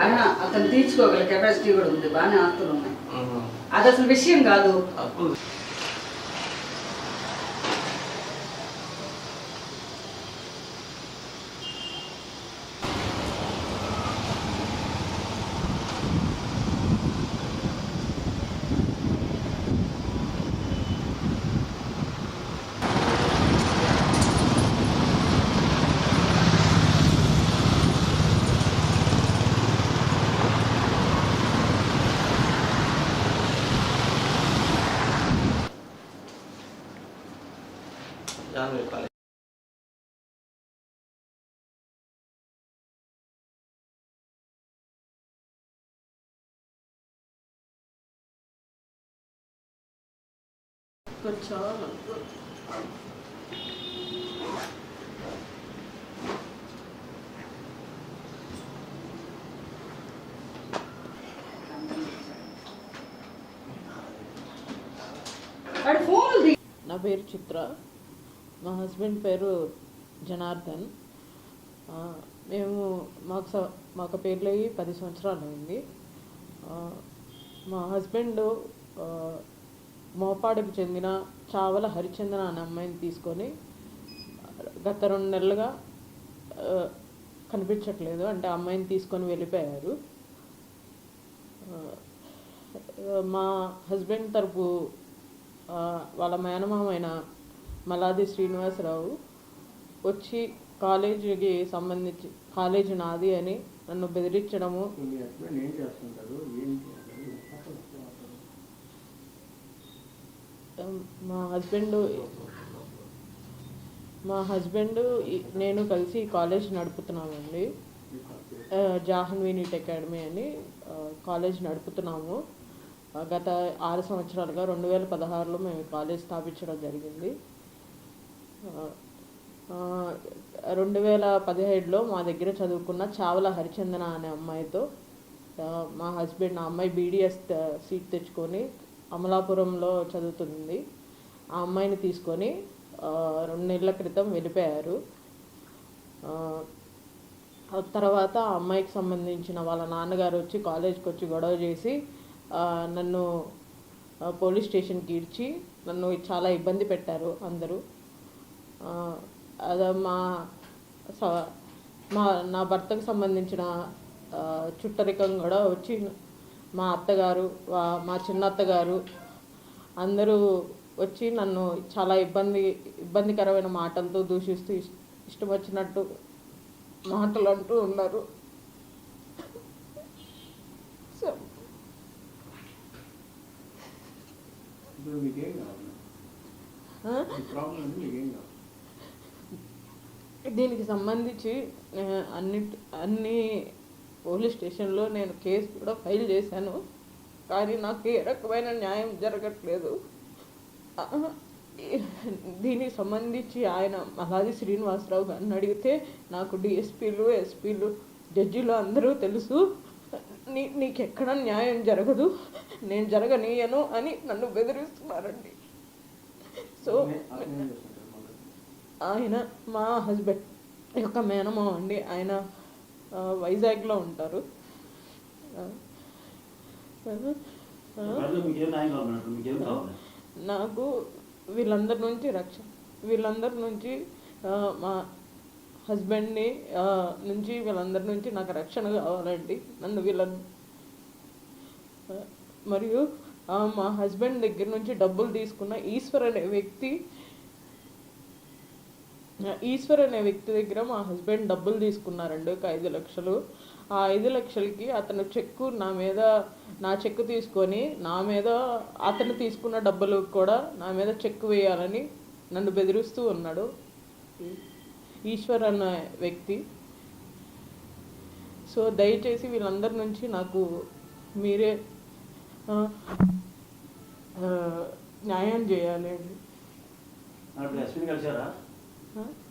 అయినా అతను తీర్చుకోగల కెపాసిటీ కూడా ఉంది. బాగానే ఆస్తులు ఉన్నాయి. అది అసలు విషయం కాదు. అప్పులు యాభై రూపాయలు నా పేరు చిత్ర. మా హస్బెండ్ పేరు జనార్దన్. మేము మాకు స- మాకు అయ్యి పది సంవత్సరాలు అయింది మా హస్బెండ్ ఆ, మోపాడుకు చెందిన చావల హరిచందన అనే అమ్మాయిని తీసుకొని గత రెండు నెలలుగా కనిపించట్లేదు. అంటే అమ్మాయిని తీసుకొని వెళ్ళిపోయారు. మా హస్బెండ్ తరపు వాళ్ళ మేనమామైన మలాది శ్రీనివాసరావు వచ్చి కాలేజీకి సంబంధించి కాలేజీ నాది అని నన్ను బెదిరించడము. మీ హస్బెండ్ మా హస్బెండ్ నేను కలిసి కాలేజ్ నడుపుతున్నామండి. జాహ్నవి నీట్ అకాడమీ అని కాలేజ్ నడుపుతున్నాము. గత ఆరు సంవత్సరాలుగా రెండు వేల పదహారులో మేము కాలేజ్ స్థాపించడం జరిగింది. రెండు వేల పదిహేడులో మా దగ్గర చదువుకున్న చావల హరిచందన అనే అమ్మాయితో మా హస్బెండ్ ఆ అమ్మాయి బీడిఎస్ సీట్ తెచ్చుకొని అమలాపురంలో చదువుతుంది. ఆ అమ్మాయిని తీసుకొని రెండు నెలల క్రితం వెళ్ళిపోయారు. తర్వాత ఆ అమ్మాయికి సంబంధించిన వాళ్ళ నాన్నగారు వచ్చి కాలేజ్కి వచ్చి గొడవ చేసి నన్ను పోలీస్ స్టేషన్కి ఇడ్చి నన్ను చాలా ఇబ్బంది పెట్టారు అందరూ. అద మా స- మా నా భర్తకు సంబంధించిన చుట్టరికం కూడా వచ్చి మా అత్తగారు మా చిన్న అత్తగారు అందరూ వచ్చి నన్ను చాలా ఇబ్బంది ఇబ్బందికరమైన మాటలతో దూషిస్తూ ఇష్- ఇష్టం వచ్చినట్టు మాటలు అంటూ ఉన్నారు ప్రాబ్లం దీనికి సంబంధించి అన్ని అన్ని పోలీస్ స్టేషన్లో నేను కేసు కూడా ఫైల్ చేశాను. కానీ నాకు ఏ రకమైన న్యాయం జరగట్లేదు. దీనికి సంబంధించి ఆయన మహాది శ్రీనివాసరావు గారిని అడిగితే నాకు డిఎస్పీలు ఎస్పీలు జడ్జిలు అందరూ తెలుసు. నీ నీకెక్కడ న్యాయం జరగదు. నేను జరగనీయను అని నన్ను బెదిరిస్తున్నారండి. సో అతనే- అతను ఏం చేస్తుంటారు మళ్ళీ? ఆయన మా హస్బెండ్ యొక్క మేనమామ అండి ఆయన వైజాగ్లో ఉంటారు. నాకు వీళ్ళందరి నుంచి రక్షణ వీళ్ళందరి నుంచి మా హస్బెండ్ని నుంచి వీళ్ళందరి నుంచి నాకు రక్షణ కావాలండి. నన్ను వీళ్ళ మరియు మా హస్బెండ్ దగ్గర నుంచి డబ్బులు తీసుకున్న ఈశ్వర్ అనే వ్యక్తి ఈశ్వర్ అనే వ్యక్తి దగ్గర మా హస్బెండ్ డబ్బులు తీసుకున్నారండి ఒక ఐదు లక్షలు. ఆ ఐదు లక్షలకి అతను చెక్కు నా మీద నా చెక్కు తీసుకొని నా మీద అతను తీసుకున్న డబ్బులు కూడా నా మీద చెక్కు వేయాలని నన్ను బెదిరిస్తూ ఉన్నాడు. ఈశ్వర్ అన్న వ్యక్తి. సో దయచేసి వీళ్ళందరి నుంచి నాకు మీరే న్యాయం చేయాలి అండి. Huh?